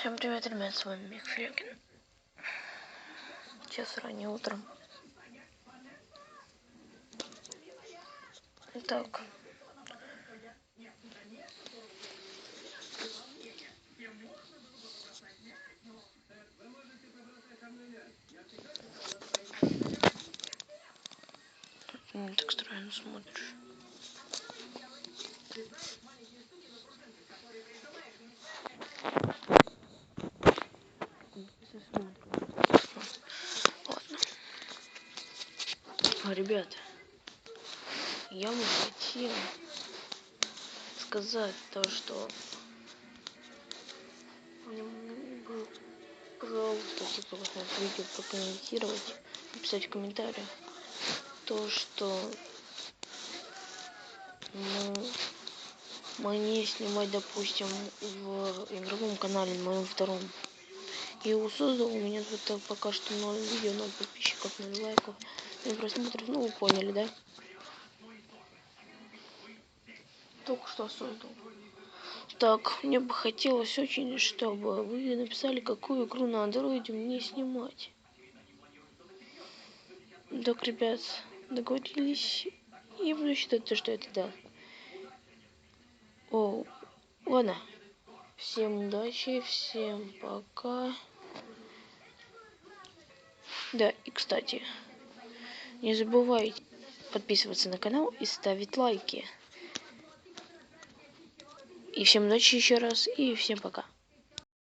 Всем привет, ребят, с вами Мик Фрекин. Сейчас раннее утром. Итак. Не так странно смотришь. Ладно. А, ребят, я бы хотел сказать то, что мне бы, пожалуйста, типа, вот это видео прокомментировать, написать в комментариях то, что ну, мне снимать, допустим, в игровом канале, моем втором. Я его создал, у меня тут пока что 0 видео, 0 подписчиков, 0 лайков, 0 просмотров, ну вы поняли, да? Только что создал. Так, мне бы хотелось очень, чтобы вы написали, какую игру на андроиде мне снимать. Так, ребят, договорились. Я буду считать то, что это да. О, ладно. Всем удачи, всем пока. Да, и кстати, не забывайте подписываться на канал и ставить лайки. И всем удачи еще раз, и всем пока.